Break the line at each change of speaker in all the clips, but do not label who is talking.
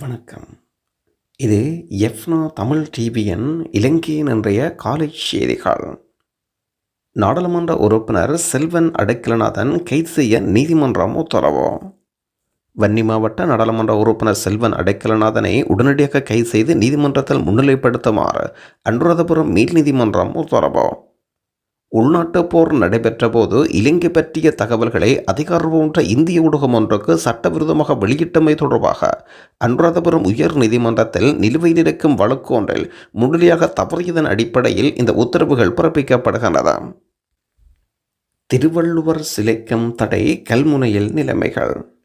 வணக்கம். இது எஃப்னா தமிழ் டிவியின் இலங்கையின் இன்றைய காலை செய்திகள். நாடாளுமன்ற உறுப்பினர் செல்வன் அடைக்கலநாதன் கைது செய்ய நீதிமன்றம் உத்தரவு. வன்னி மாவட்ட நாடாளுமன்ற உறுப்பினர் செல்வன் அடைக்கலநாதனை உடனடியாக கைது செய்து நீதிமன்றத்தில் முன்னிலைப்படுத்துமாறு அனுராதபுரம் மேல் நீதிமன்றம் உத்தரவு. உள்நாட்டுப் போர் நடைபெற்ற போது இலங்கை பற்றிய தகவல்களை அதிகாரப்பூர்வ இந்திய ஊடகம் ஒன்றுக்கு சட்டவிரோதமாக வெளியிட்டமை தொடர்பாக அனுராதபுரம் உயர் நீதிமன்றத்தில் நிலுவையில் இருக்கும் வழக்கு ஒன்றில் முழுமையாக தவறியதன் அடிப்படையில் இந்த உத்தரவுகள் பிறப்பிக்கப்படுகின்றன. திருவள்ளுவர் சிலைக்கும் தடை கல்முனையில் நிலைமைகள்.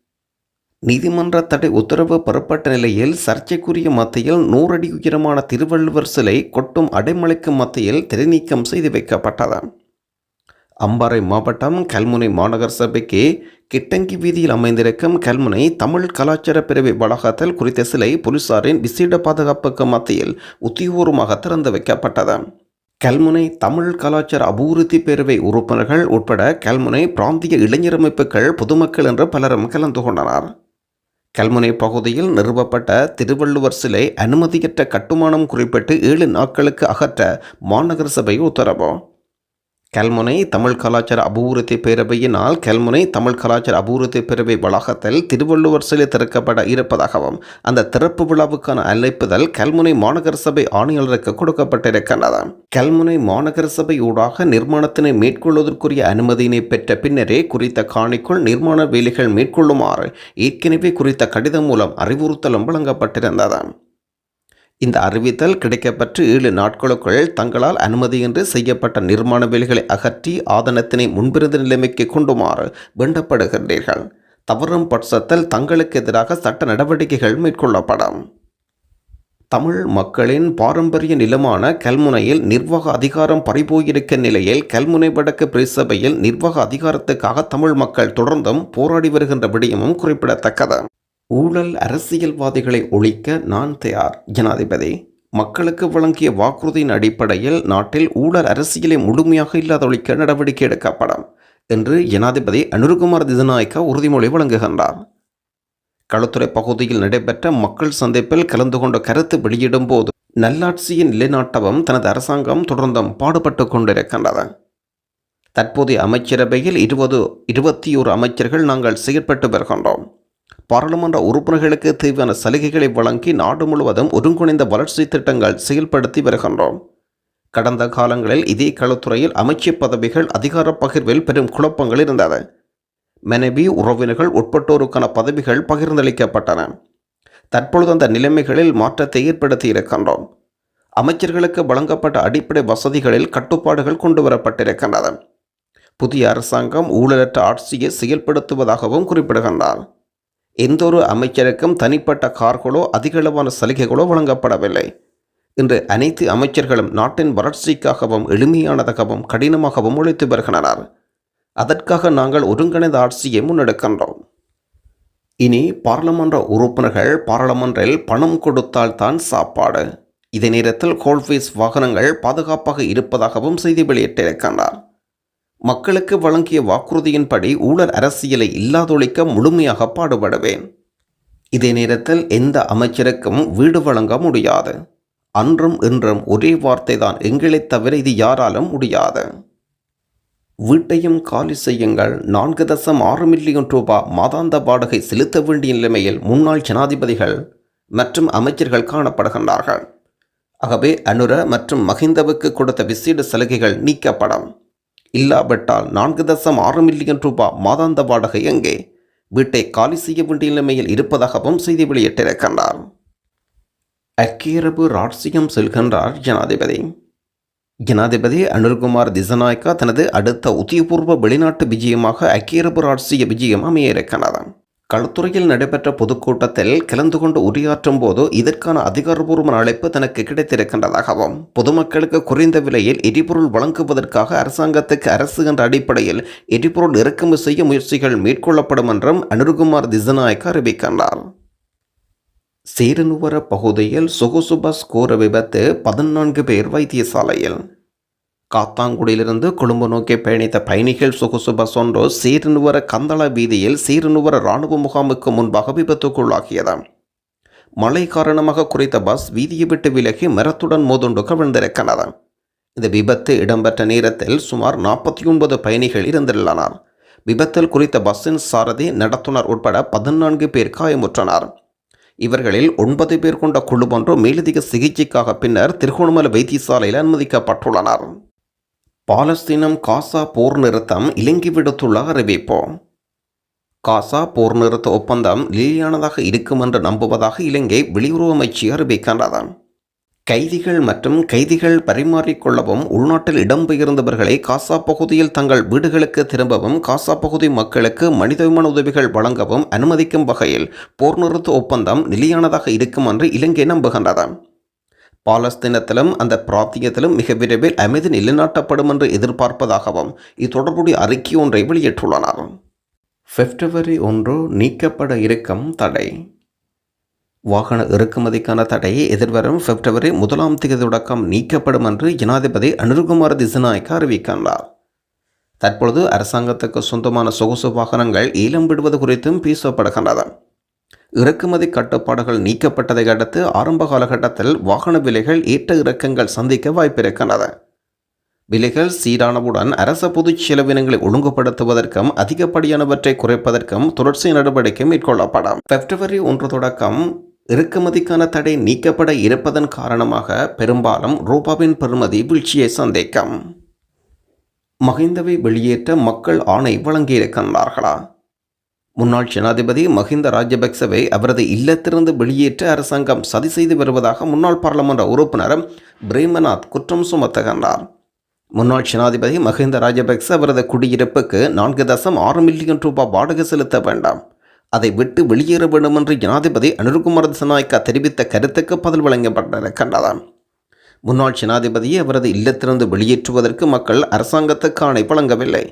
நீதிமன்ற தடை உத்தரவு பெறப்பட்ட நிலையில் சர்ச்சைக்குரிய மத்தியில் நூறடி உயரமான திருவள்ளுவர் சிலை கொட்டும் அடைமலைக்கு மத்தியில் திரைநீக்கம் செய்து வைக்கப்பட்டது. அம்பாறை மாவட்டம் கல்முனை மாநகர சபைக்கு கிட்டங்கி வீதியில் அமைந்திருக்கும் கல்முனை தமிழ் கலாச்சார பிரிவு வளாகத்தில் குறித்த சிலை போலீசாரின் விசேட பாதுகாப்புக்கு மத்தியில் உத்தியோகமாக திறந்து வைக்கப்பட்டது. கல்முனை தமிழ் கலாச்சார அபிவிருத்தி பேரவை உறுப்பினர்கள் உட்பட கல்முனை பிராந்திய இளைஞர் அமைப்புகள் பொதுமக்கள் என்று பலரும் கலந்து கொண்டனர். கல்முனை பகுதியில் நிறுவப்பட்ட திருவள்ளுவர் சிலை அனுமதியற்ற கட்டுமானம் குறிப்பிட்டு ஏழு நாட்களுக்கு அகற்ற மாநகர சபை உத்தரவு. கல்முனை தமிழ் கலாச்சார அபிவிருத்தி பேரவையினால் கல்முனை தமிழ் கலாச்சார அபிவிருத்தி பேரவை வளாகத்தில் திருவள்ளுவர் சிலை திறக்கப்பட இருப்பதாகவும் அந்த திறப்பு விழாவுக்கான அழைப்புதல் கல்முனை மாநகர சபை ஆணையாளருக்கு கொடுக்கப்பட்டிருக்கின்றது. கல்முனை மாநகர சபை ஊடாக நிர்மாணத்தினை மேற்கொள்வதற்குரிய அனுமதியினை பெற்ற பின்னரே குறித்த காணிக்குள் நிர்மாண வேலைகள் மேற்கொள்ளுமாறு ஏற்கனவே குறித்த கடிதம் மூலம் அறிவுறுத்தலும் வழங்கப்பட்டிருந்தது. இந்த அறிவித்தல் கிடைக்கப்பெற்று ஏழு நாட்களுக்குள் தங்களால் அனுமதியின்றி செய்யப்பட்ட நிர்மாண வேலைகளை அகற்றி ஆதனத்தினை முன்பிருந்த நிலைமைக்கு கொண்டுமாறு வேண்டப்படுகின்றீர்கள். தவறும் பட்சத்தில் தங்களுக்கு எதிராக சட்ட நடவடிக்கைகள் மேற்கொள்ளப்படும். தமிழ் மக்களின் பாரம்பரிய நிலமான கல்முனையில் நிர்வாக அதிகாரம் பறிபோயிருக்க நிலையில் கல்முனை வடக்கு பிரசபையில் நிர்வாக அதிகாரத்துக்காக தமிழ் மக்கள் தொடர்ந்தும் போராடி வருகின்ற விடயமும் குறிப்பிடத்தக்கது. ஊழல் அரசியல்வாதிகளை ஒழிக்க நான் தயார். ஜனாதிபதி மக்களுக்கு வழங்கிய வாக்குறுதியின் அடிப்படையில் நாட்டில் ஊழல் அரசியலை முழுமையாக இல்லாத ஒழிக்க நடவடிக்கை எடுக்கப்படும் என்று ஜனாதிபதி அனுருகுமார் திசநாயக்கா உறுதிமொழி வழங்குகின்றார். களுத்துறை பகுதியில் நடைபெற்ற மக்கள் சந்திப்பில் கலந்து கொண்ட கருத்து வெளியிடும் போது நல்லாட்சியின் நிலைநாட்டவும் தனது அரசாங்கம் தொடர்ந்தும் பாடுபட்டு கொண்டிருக்கின்றது. தற்போதைய அமைச்சரவையில் இருபது இருபத்தி ஒரு அமைச்சர்கள் நாங்கள் செயற்பட்டு வருகின்றோம். பாராளுமன்ற உறுப்பினர்களுக்கு தேவையான சலுகைகளை வழங்கி நாடு முழுவதும் ஒருங்கிணைந்த வளர்ச்சி திட்டங்கள் செயல்படுத்தி வருகின்றோம். கடந்த காலங்களில் இதே களத்துறையில் அமைச்சு பதவிகள் அதிகார பகிர்வில் பெரும் குழப்பங்கள் இருந்தது. மனைவி உறவினர்கள் உட்பட்டோருக்கான பதவிகள் பகிர்ந்தளிக்கப்பட்டன. தற்பொழுது அந்த நிலைமைகளில் மாற்றத்தை ஏற்படுத்தி இருக்கின்றோம். அமைச்சர்களுக்கு வழங்கப்பட்ட அடிப்படை வசதிகளில் கட்டுப்பாடுகள் கொண்டு வரப்பட்டிருக்கின்றன புதிய அரசாங்கம் ஊழலற்ற ஆட்சியை செயல்படுத்துவதாகவும் குறிப்பிடுகின்றார். எந்தொரு அமைச்சருக்கும் தனிப்பட்ட கார்களோ அதிகளவான சலுகைகளோ வழங்கப்படவில்லை. இன்று அனைத்து அமைச்சர்களும் நாட்டின் வளர்ச்சிக்காகவும் எளிமையானதாகவும் கடினமாகவும் உழைத்து வருகின்றனர். அதற்காக நாங்கள் ஒருங்கிணைந்த ஆட்சியை முன்னெடுக்கின்றோம். இனி பாராளுமன்ற உறுப்பினர்கள் பாராளுமன்றில் பணம் கொடுத்தால் தான் சாப்பாடு. இதே நேரத்தில் கோல்ஃபீஸ் வாகனங்கள் பாதுகாப்பாக இருப்பதாகவும் செய்தி வெளியிட்டிருக்கின்றார். மக்களுக்கு வழங்கிய வாக்குறுதியின்படி ஊழல் அரசியலை இல்லாதொழிக்க முழுமையாக பாடுபடுவேன். இதே நேரத்தில் எந்த அமைச்சருக்கும் வீடு வழங்க முடியாது. அன்றும் இன்றும் ஒரே வார்த்தை தான் எங்களைத் தவிர இது யாராலும் முடியாது. வீட்டையும் காலி செய்யுங்கள். நான்கு தசம் ஆறு மில்லியன் ரூபாய் மாதாந்த வாடகை செலுத்த வேண்டிய நிலைமையில் முன்னாள் ஜனாதிபதிகள் மற்றும் அமைச்சர்கள் காணப்படுகின்றார்கள். ஆகவே அனுர மற்றும் மஹிந்தவுக்கு கொடுத்த விசேட சலுகைகள் நீக்கப்படும். இல்லாவிட்டால் நான்கு தசம் ஆறு மில்லியன் ரூபாய் மாதாந்த வாடகை எங்கே? வீட்டை காலி செய்ய வேண்டிய நிலைமையில் இருப்பதாகவும் செய்தி வெளியிட்டிருக்கின்றார் அக்கீரபு ராட்சியம் செல்கின்றார் ஜனாதிபதி. ஜனாதிபதி அனுர்குமார் திசநாயக்கா தனது அடுத்த உத்தியபூர்வ வெளிநாட்டு விஜயமாக அக்கீரபு ராட்சிய விஜயம் அமைய இருக்கிறது களத்துறையில் நடைபெற்ற பொதுக்கூட்டத்தில் கலந்து கொண்டு உரையாற்றும் போது இதற்கான அதிகாரப்பூர்வ அழைப்பு தனக்கு கிடைத்திருக்கின்றதாகவும் பொதுமக்களுக்கு குறைந்த விலையில் எரிபொருள் வழங்குவதற்காக அரசாங்கத்துக்கு அரசு என்ற அடிப்படையில் எரிபொருள் இறக்குமதி செய்ய முயற்சிகள் மேற்கொள்ளப்படும் என்றும் அனுர்குமார் திசநாயக்க அறிவிக்கின்றார். சேரனுவர பகுதியில் சுகுசுபஸ் கோர விபத்து பதினான்கு பேர் வைத்தியசாலையில். காத்தாங்குடியிலிருந்து கொழும்பு நோக்கி பயணித்த பயணிகள் சொகுசு பஸ் ஒன்று சீரனுவர கந்தள வீதியில் சீரனுவர இராணுவ முகாமுக்கு முன்பாக விபத்துக்குள்ளாகியது. மழை காரணமாக குறித்த பஸ் வீதியை விட்டு விலகி மரத்துடன் மோதுண்டு கவிழ்ந்திருக்கிறது. இந்த விபத்து இடம்பெற்ற நேரத்தில் சுமார் நாற்பத்தி ஒன்பது பயணிகள் இருந்துள்ளனர் விபத்தில் குறித்த பஸ்ஸின் சாரதி நடத்துனர் உட்பட பதினான்கு பேர் காயமுற்றனர். இவர்களில் ஒன்பது பேர் கொண்ட குழு ஒன்று மேலதிக சிகிச்சைக்காக பின்னர் திருகோணமலை வைத்தியசாலையில் அனுமதிக்கப்பட்டுள்ளனர். பாலஸ்தீனம் காசா போர் நிறுத்தம் இலங்கை விடுத்துள்ள அறிவிப்பு. காசா போர் நிறுத்த ஒப்பந்தம் நிலையானதாக இருக்கும் என்று நம்புவதாக இலங்கை வெளியுறவு அமைச்சு அறிவிக்கின்றது. கைதிகள் மற்றும் கைதிகள் பரிமாறிக்கொள்ளவும் உள்நாட்டில் இடம்பெயர்ந்தவர்களை காசா பகுதியில் தங்கள் வீடுகளுக்கு திரும்பவும் காசா பகுதி மக்களுக்கு மனிதவிமான உதவிகள் வழங்கவும் அனுமதிக்கும் வகையில் போர் நிறுத்த ஒப்பந்தம் நிலையானதாக இருக்கும் என்று இலங்கை நம்புகின்றது. பாலஸ்தீனத்திலும் அந்த பிராந்தியத்திலும் மிக விரைவில் அமைதி நிலைநாட்டப்படும் என்று எதிர்பார்ப்பதாகவும் இத்தொடர்புடைய அறிக்கை ஒன்றை வெளியிட்டுள்ளனர். பிப்ரவரி ஒன்று நீக்கப்பட இருக்கும் தடை. வாகன இறக்குமதிக்கான தடை எதிர்வரும் பிப்ரவரி முதலாம் தேதி தொடக்கம் நீக்கப்படும் என்று ஜனாதிபதி அனுர்குமார் திசநாயக்க அறிவிக்கின்றார். தற்பொழுது அரசாங்கத்துக்கு சொந்தமான சொகுசு வாகனங்கள் ஈழம் விடுவது குறித்தும் பேசப்படுகின்றன இறக்குமதி கட்டுப்பாடுகள் நீக்கப்பட்டதை அடுத்து ஆரம்ப காலகட்டத்தில் வாகன விலைகள் ஏற்ற இறக்கங்கள் சந்திக்க வாய்ப்பிருக்கின்றது. விலைகள் சீரானவுடன் அரச பொதுச் செலவினங்களை ஒழுங்குபடுத்துவதற்கும் அதிகப்படியானவற்றை குறைப்பதற்கும் தொடர்ச்சி நடவடிக்கை மேற்கொள்ளப்படும். பிப்ரவரி ஒன்று தொடக்கம் இறக்குமதிக்கான தடை நீக்கப்பட இருப்பதன் காரணமாக பெரும்பாலும் ரூபாவின் பெறுமதி வீழ்ச்சியை சந்திக்கும். மகிந்தவை வெளியேற்ற மக்கள் ஆணை வழங்கியிருக்கின்றார்களா? முன்னாள் ஜனாதிபதி மஹிந்த ராஜபக்சவை அவரது இல்லத்திலிருந்து வெளியேற்ற அரசாங்கம் சதி செய்து வருவதாக முன்னாள் பாராளுமன்ற உறுப்பினர் பிரேமநாத் குற்றம் சுமத்துகின்றார். முன்னாள் ஜனாதிபதி மஹிந்த ராஜபக்ச அவரது குடியிருப்புக்கு நான்கு தசம் ஆறு மில்லியன் ரூபாய் வாடகை செலுத்த வேண்டாம். அதை விட்டு வெளியேற வேண்டும் என்று ஜனாதிபதி அனுர்குமார் திசநாயக்கா தெரிவித்த கருத்துக்கு பதில் வழங்கப்பட்டிருக்கின்றன முன்னாள் ஜனாதிபதியை அவரது இல்லத்திலிருந்து வெளியேற்றுவதற்கு மக்கள் அரசாங்கத்துக்கு ஆணை வழங்கவில்லை.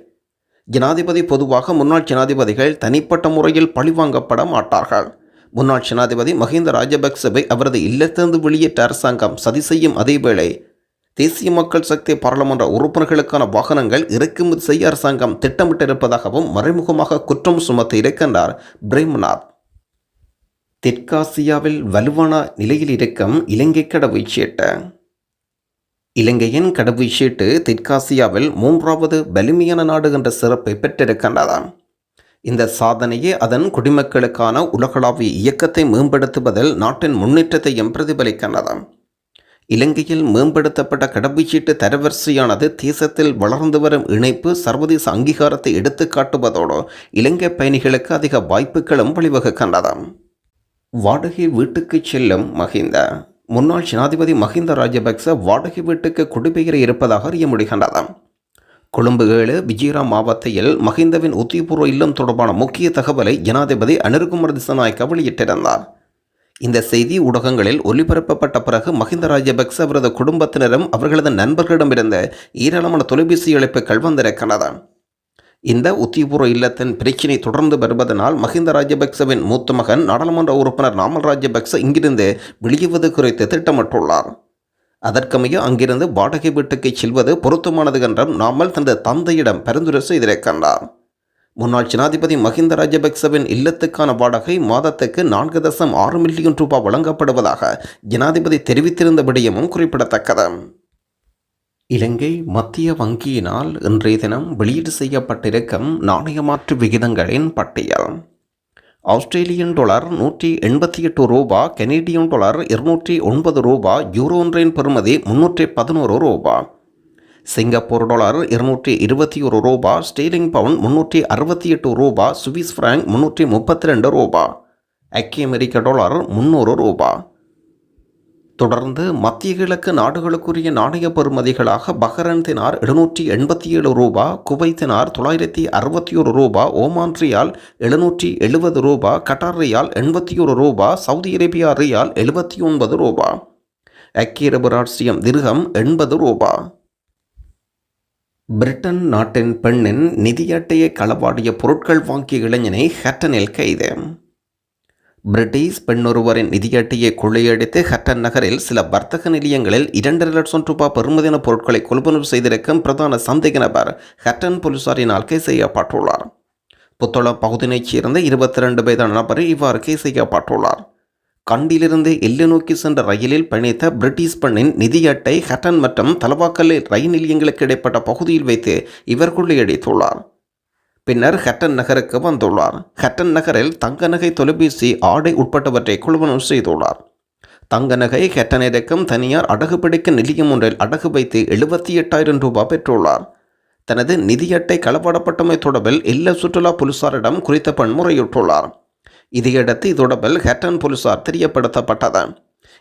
ஜனாதிபதி பொதுவாக முன்னாள் ஜனாதிபதிகள் தனிப்பட்ட முறையில் பழிவாங்கப்பட மாட்டார்கள். முன்னாள் ஜனாதிபதி மஹிந்த ராஜபக்சவை அவரது இல்லத்திலிருந்து வெளியேற்ற அரசாங்கம் சதி செய்யும் அதேவேளை தேசிய மக்கள் சக்தி பாராளுமன்ற உறுப்பினர்களுக்கான வாகனங்கள் இறக்குமதி செய்ய அரசாங்கம் திட்டமிட்டிருப்பதாகவும் மறைமுகமாக குற்றம் சுமத்தி இருக்கின்றார் பிரேம்நாத். தெற்காசியாவில் வலுவான நிலையில் இருக்கும் இலங்கை கடவுச்சீட்டு. இலங்கையின் கடவுச்சீட்டு தெற்காசியாவில் மூன்றாவது வலிமையான நாடு என்ற சிறப்பை பெற்றிருக்கின்றதாம். இந்த சாதனையே அதன் குடிமக்களுக்கான உலகளாவிய இயக்கத்தை மேம்படுத்துவதில் நாட்டின் முன்னேற்றத்தையும் பிரதிபலிக்கின்றதாம். இலங்கையில் மேம்படுத்தப்பட்ட கடவுச்சீட்டு தரவரிசையானது தேசத்தில் வளர்ந்து வரும் இணைப்பு சர்வதேச அங்கீகாரத்தை எடுத்துக்காட்டுவதோடு இலங்கை பயணிகளுக்கு அதிக வாய்ப்புகளும் வழிவகுக்கின்றதாம். வாடகை வீட்டுக்கு செல்லும் மஹிந்த முன்னாள் ஜனாதிபதி மஹிந்த ராஜபக்ச வாடகை வீட்டுக்கு குடிபெயர இருப்பதாக அறிய முடிகின்றது கொழும்பு ஏழு விஜயரா மாவட்டத்தில் மஹிந்தவின் உத்தியபூர்வ இல்லம் தொடர்பான முக்கிய தகவலை ஜனாதிபதி அனிருகுமார் திசநாயக்க வெளியிட்டிருந்தார். இந்த செய்தி ஊடகங்களில் ஒலிபரப்பப்பட்ட பிறகு மஹிந்த ராஜபக்ச அவரது குடும்பத்தினரும் அவர்களது நண்பர்களிடமிருந்து ஏராளமான தொலைபேசி அழைப்புகள் வந்திருக்கின்றன. இந்த உத்தியபூர்வ இல்லத்தின் பிரச்சினை தொடர்ந்து வருவதனால் மஹிந்த ராஜபக்சவின் மூத்த மகன் நாடாளுமன்ற உறுப்பினர் நாமல் ராஜபக்ச இங்கிருந்து வெளியுவது குறித்து திட்டமிட்டுள்ளார். அதற்கமைய அங்கிருந்து வாடகை வீட்டுக்கு செல்வது பொருத்தமானது என்றும் நாமல் தனது தந்தையிடம் பரிந்துரை செய்திருக்கின்றார் முன்னாள் ஜனாதிபதி மஹிந்த ராஜபக்சவின் இல்லத்துக்கான வாடகை மாதத்துக்கு நான்கு தசம் ஆறு மில்லியன் ரூபாய் வழங்கப்படுவதாக ஜனாதிபதி தெரிவித்திருந்த விடயமும் குறிப்பிடத்தக்கது. இலங்கை மத்திய வங்கியினால் இன்றைய தினம் வெளியீடு செய்யப்பட்டிருக்கும் நாணய மாற்று விகிதங்களின் பட்டியல். ஆஸ்திரேலியன் டாலர் நூற்றி எண்பத்தி எட்டு ரூபா கெனடியன் டாலர் இருநூற்றி ஒன்பது ரூபா யூரோ ஒன்றின் பெறுமதி முன்னூற்றி பதினோரு ரூபா. சிங்கப்பூர் டாலர் இருநூற்றி இருபத்தி ஒரு ரூபா ஸ்டீலிங் பவுன் முன்னூற்றி அறுபத்தி எட்டு ரூபா சுவிஸ் ஃப்ராங்க் முன்னூற்றி முப்பத்தி ரெண்டு ரூபா. ஐக்கிய அமெரிக்க டாலர் முந்நூறு ரூபா. தொடர்ந்து மத்திய கிழக்கு நாடுகளுக்குரிய நாணய பெறுமதிகளாக பஹ்ரைன் தினார் எழுநூற்றி எண்பத்தி ஏழு ரூபா குவைத்தினார் தொள்ளாயிரத்தி அறுபத்தி ஒரு ரூபா ஓமான் ரியால் எழுநூற்றி எழுபது ரூபா கட்டார் ரியால் எண்பத்தி ஒரு ரூபா சவுதி அரேபியா ரியால் எழுபத்தி ஒன்பது ரூபா. ஐக்கிய திருகம் எண்பது ரூபா. பிரிட்டன் நாட்டின் பெண்ணின் நிதி அட்டையை களவாடிய பொருட்கள் வாங்கிய இளைஞனை ஹட்டனில் கைது. பிரிட்டிஷ் பெண்ணொருவரின் நிதியட்டியை கொள்ளையடித்து ஹட்டன் நகரில் சில வர்த்தக நிலையங்களில் இரண்டரை லட்சம் ரூபாய் பெறுமதியான பொருட்களை கொள்வனவு செய்திருக்கும் பிரதான சந்தேக நபர் ஹட்டன் போலீசாரினால் கைது செய்யப்பட்டுள்ளார். புத்தளம் பகுதியைச் சேர்ந்த இருபத்தி ரெண்டு வயதான நபர் இவ்வாறு கைது செய்யப்பட்டுள்ளார். கண்டிலிருந்து எல்லை நோக்கி சென்ற ரயிலில் பயணித்த பிரிட்டிஷ் பெண்ணின் நிதி அட்டை ஹட்டன் மற்றும் தலவாக்கல்லை ரயில் நிலையங்களுக்கு இடைப்பட்ட பகுதியில் வைத்து இவர் கொள்ளையடித்துள்ளார். பின்னர் ஹட்டன் நகருக்கு வந்துள்ளார். ஹட்டன் நகரில் தங்க நகை தொலைபேசி ஆடை உட்பட்டவற்றை கொள்வனம் செய்துள்ளார். தங்க நகை ஹெட்டன் தனியார் அடகு பிடிக்க நிலையம் ஒன்றில் அடகு வைத்து எழுபத்தி எட்டாயிரம் ரூபாய் பெற்றுள்ளார். தனது நிதி அட்டை களப்படப்பட்டமை தொடர்பில் இல்ல சுற்றுலா போலீசாரிடம் குறித்த பெண் முறையிட்டுள்ளார் இதையடுத்து தொடர்பில் ஹெட்டன் போலீசார் தெரியப்படுத்தப்பட்டது.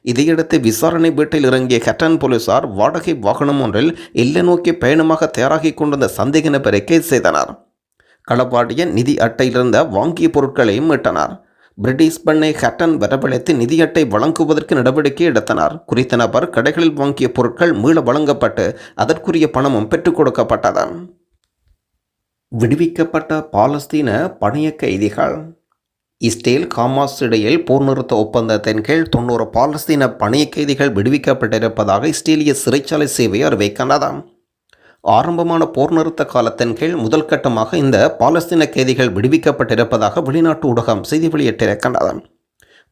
இதையடுத்து விசாரணை வீட்டில் இறங்கிய ஹெட்டன் போலீசார் வாடகை வாகனம் ஒன்றில் இல்ல நோக்கி பயணமாக தயாராகி கொண்டிருந்த சந்தேக நபரை கைது செய்தனர். களப்பாடிய நிதி அட்டையிலிருந்த வாங்கிய பொருட்களையும் மீட்டனர். பிரிட்டிஷ் பெண்ணை ஹட்டன் வரவழைத்து நிதி அட்டை வழங்குவதற்கு நடவடிக்கை எடுத்தனர். குறித்த நபர் கடைகளில் வாங்கிய பொருட்கள் மீள வழங்கப்பட்டு அதற்குரிய பணமும் பெற்றுக் கொடுக்கப்பட்டது. விடுவிக்கப்பட்ட பாலஸ்தீன பணைய கைதிகள். இஸ்ரேல் ஹமாஸ் இடையில் போர் நிறுத்த ஒப்பந்தத்தின் கீழ் தொண்ணூறு பாலஸ்தீன பணைய கைதிகள் விடுவிக்கப்பட்டிருப்பதாக இஸ்ரேலிய சிறைச்சாலை சேவை அறிவிக்கின்றது. ஆரம்பமான போர் நிறுத்த காலத்தின் கீழ் முதல் கட்டமாக இந்த பாலஸ்தீன கைதிகள் விடுவிக்கப்பட்டிருப்பதாக வெளிநாட்டு ஊடகம் செய்தி வெளியிட்டிருக்கின்றது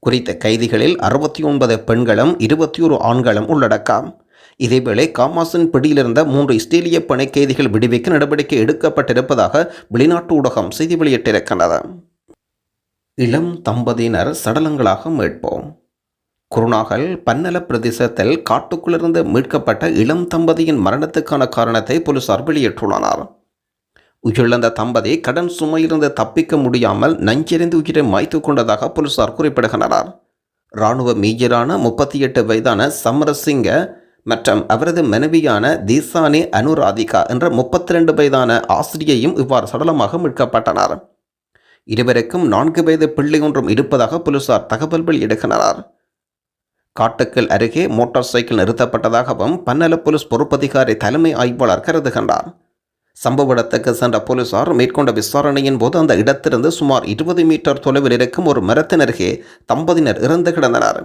குறித்த கைதிகளில் அறுபத்தி ஒன்பது பெண்களும் இருபத்தி ஒரு ஆண்களும் உள்ளடக்கம். இதேவேளை காமாஸின் பிடியிலிருந்த மூன்று இஸ்ரேலிய பணி கைதிகள் விடுவிக்க நடவடிக்கை எடுக்கப்பட்டிருப்பதாக வெளிநாட்டு ஊடகம் செய்தி வெளியிட்டிருக்கின்றது இளம் தம்பதியினர் சடலங்களாக மீட்போம். குருநாகல் பன்னல பிரதேசத்தில் காட்டுக்குள்ளிருந்து மீட்கப்பட்ட இளம் தம்பதியின் மரணத்துக்கான காரணத்தை போலீசார் வெளியேற்றுள்ளனர் உயிரிழந்த தம்பதி கடன் சுமையிலிருந்து தப்பிக்க முடியாமல் நஞ்செறிந்து உயிரை மாய்த்து கொண்டதாக போலீசார் குறிப்பிடுகின்றனர். இராணுவ மீஜரான முப்பத்தி எட்டு வயதான சமரசிங்க மற்றும் அவரது மனைவியான தீசானி அனுராதிகா என்ற முப்பத்தி ரெண்டு வயதான ஆசிரியையும் இவ்வாறு சடலமாக மீட்கப்பட்டனர். இருவருக்கும் நான்கு வயது பிள்ளை ஒன்றும் இருப்பதாக போலீசார் தகவல் வெளியிடுகின்றனர். காட்டுக்கல் அருகே மோட்டார் சைக்கிள் நிறுத்தப்பட்டதாகவும் பன்னல போலீஸ் பொறுப்பதிகாரி தலைமை ஆய்வாளர் கருதுகின்றார். சம்பவ இடத்துக்கு சென்ற போலீசார் மேற்கொண்ட விசாரணையின் போது அந்த இடத்திலிருந்து சுமார் இருபது மீட்டர் தொலைவில் இருக்கும் ஒரு மரத்தின் அருகே தம்பதியினர் இறந்து கிடந்தனர்.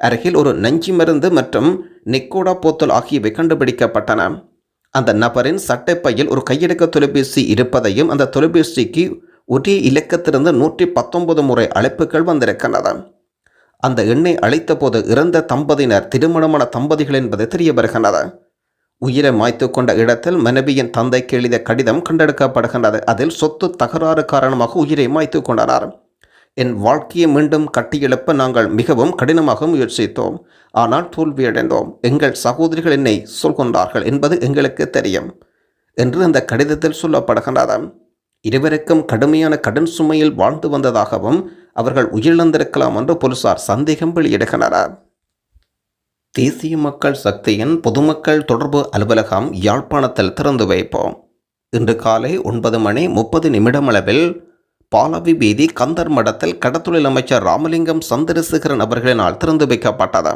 அருகில் ஒரு நஞ்சி மருந்து மற்றும் நிக்கோடா போத்தல் ஆகியவை கண்டுபிடிக்கப்பட்டன. அந்த நபரின் சட்டைப்பையில் ஒரு கையெடுக்க தொலைபேசி இருப்பதையும் அந்த தொலைபேசிக்கு ஒரே இலக்கத்திலிருந்து நூற்றி பத்தொன்பது முறை அழைப்புகள் வந்திருக்கின்றன. அந்த எண்ணை அழைத்தபோது இறந்த தம்பதியினர் திருமணமான தம்பதிகள் என்பது தெரிய வருகின்றது உயிரை மாய்த்து கொண்ட இடத்தில் மனைவியின் தந்தைக்கு எழுதிய கடிதம் கண்டெடுக்கப்படுகின்றது. அதில் சொத்து தகராறு காரணமாக உயிரை மாய்த்து கொண்டனர் என் வாழ்க்கையை மீண்டும் கட்டியெழுப்ப நாங்கள் மிகவும் கடினமாக முயற்சித்தோம். ஆனால் தோல்வியடைந்தோம். எங்கள் சகோதரிகள் என்னை சொல்கின்றார்கள் என்பது எங்களுக்கு தெரியும். என்று அந்த கடிதத்தில் சொல்லப்படுகின்றது. இருவருக்கும் கடுமையான கடன் சுமையில் வாழ்ந்து வந்ததாகவும் அவர்கள் உயிரிழந்திருக்கலாம் என்று போலீசார் சந்தேகம் வெளியிடுகின்றனர். தேசிய மக்கள் சக்தியின் பொதுமக்கள் தொடர்பு அலுவலகம் யாழ்ப்பாணத்தில் திறந்து வைப்போம். இன்று காலை ஒன்பது மணி முப்பது நிமிடமளவில் பாலவி வீதி கந்தர் மடத்தில் கடத்தொழில் அமைச்சர் ராமலிங்கம் சந்திரசேகரன் அவர்களினால் திறந்து வைக்கப்பட்டது.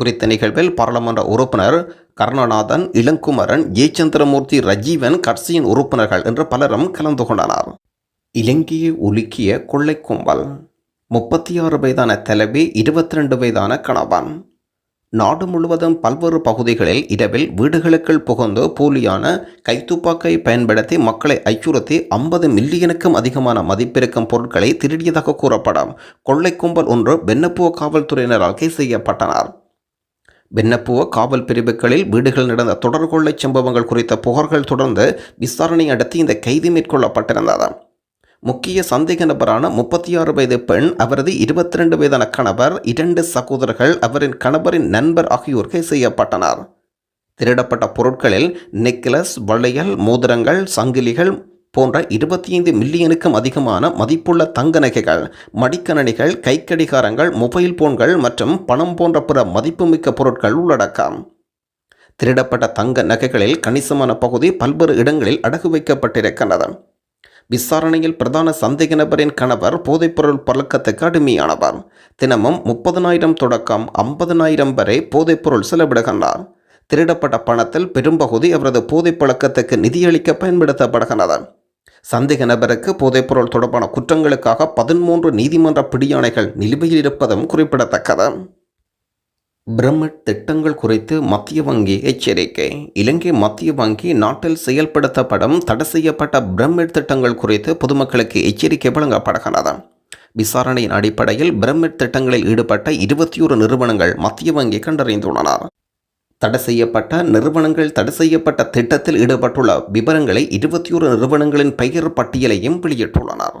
குறித்த நிகழ்வில் பாராளுமன்ற உறுப்பினர் கருணநாதன் இளங்குமரன் ஜெயச்சந்திரமூர்த்தி ரஜீவன் கட்சியின் உறுப்பினர்கள் என்று பலரும் கலந்து கொண்டனர். இலங்கையை உலுக்கிய கொள்ளை கும்பல். முப்பத்தி ஆறு வயதான தலைவி இருபத்தி ரெண்டு வயதான கணவன். நாடு முழுவதும் பல்வேறு பகுதிகளில் இரவில் வீடுகளுக்குள் புகுந்து போலியான கைத்துப்பாக்கை பயன்படுத்தி மக்களை அச்சுறுத்தி ஐம்பது மில்லியனுக்கும் அதிகமான மதிப்பிருக்கும் பொருட்களை திருடியதாக கூறப்படும். கொள்ளை கும்பல் ஒன்று பென்னப்புவ காவல்துறையினரால் கைது செய்யப்பட்டனர். பென்னப்புவ காவல் பிரிவுகளில் வீடுகள் நடந்த தொடர் கொள்ளை சம்பவங்கள் குறித்த புகார்கள் தொடர்ந்து விசாரணை நடத்தி இந்த கைது மேற்கொள்ளப்பட்டிருந்ததாம். முக்கிய சந்தேக நபரான முப்பத்தி ஆறு வயது பெண் அவரது இருபத்தி ரெண்டு வயதான கணவர் இரண்டு சகோதரர்கள் அவரின் கணவரின் நண்பர் ஆகியோர் கைது செய்யப்பட்டனர். திருடப்பட்ட பொருட்களில் நெக்லஸ் வளையல் மோதிரங்கள் சங்கிலிகள் போன்ற இருபத்தி ஐந்து மில்லியனுக்கும் அதிகமான மதிப்புள்ள தங்க நகைகள் மடிக்கணனிகள் கைக்கடிகாரங்கள் மொபைல் போன்கள் மற்றும் பணம் போன்ற பிற மதிப்புமிக்க பொருட்கள் உள்ளடக்கம். திருடப்பட்ட தங்க நகைகளில் கணிசமான பகுதி பல்வேறு இடங்களில் அடகு வைக்கப்பட்டிருக்கின்றது. விசாரணையில் பிரதான சந்தேக நபரின் கணவர் போதைப்பொருள் பழக்கத்துக்கு அடிமையானவர். தினமும் முப்பதனாயிரம் தொடக்கம் ஐம்பதனாயிரம் வரை போதைப்பொருள் செலவிடுகின்றார். திருடப்பட்ட பணத்தில் பெரும்பகுதி அவரது போதைப் பழக்கத்துக்கு நிதியளிக்க பயன்படுத்தப்படுகின்றது. சந்தேக நபருக்கு போதைப்பொருள் தொடர்பான குற்றங்களுக்காக பதிமூன்று நீதிமன்ற பிடியாணைகள் நிலுவையில் இருப்பதும் குறிப்பிடத்தக்கது. பிரம்மட் திட்டங்கள் குறித்து மத்திய வங்கி எச்சரிக்கை. இலங்கை மத்திய வங்கி நாட்டில் செயல்படுத்தப்படும் தடை செய்யப்பட்ட பிரம்மெட் திட்டங்கள் குறித்து பொதுமக்களுக்கு எச்சரிக்கை வழங்கப்படுகிறது. விசாரணையின் அடிப்படையில் பிரம்மெட் திட்டங்களில் ஈடுபட்ட இருபத்தி ஒரு நிறுவனங்கள் மத்திய வங்கி கண்டறிந்துள்ளனர் தடை செய்யப்பட்ட நிறுவனங்கள் தடை செய்யப்பட்ட திட்டத்தில் ஈடுபட்டுள்ள விவரங்களை இருபத்தி ஒரு நிறுவனங்களின் பெயர் பட்டியலையும் வெளியிட்டுள்ளனர்.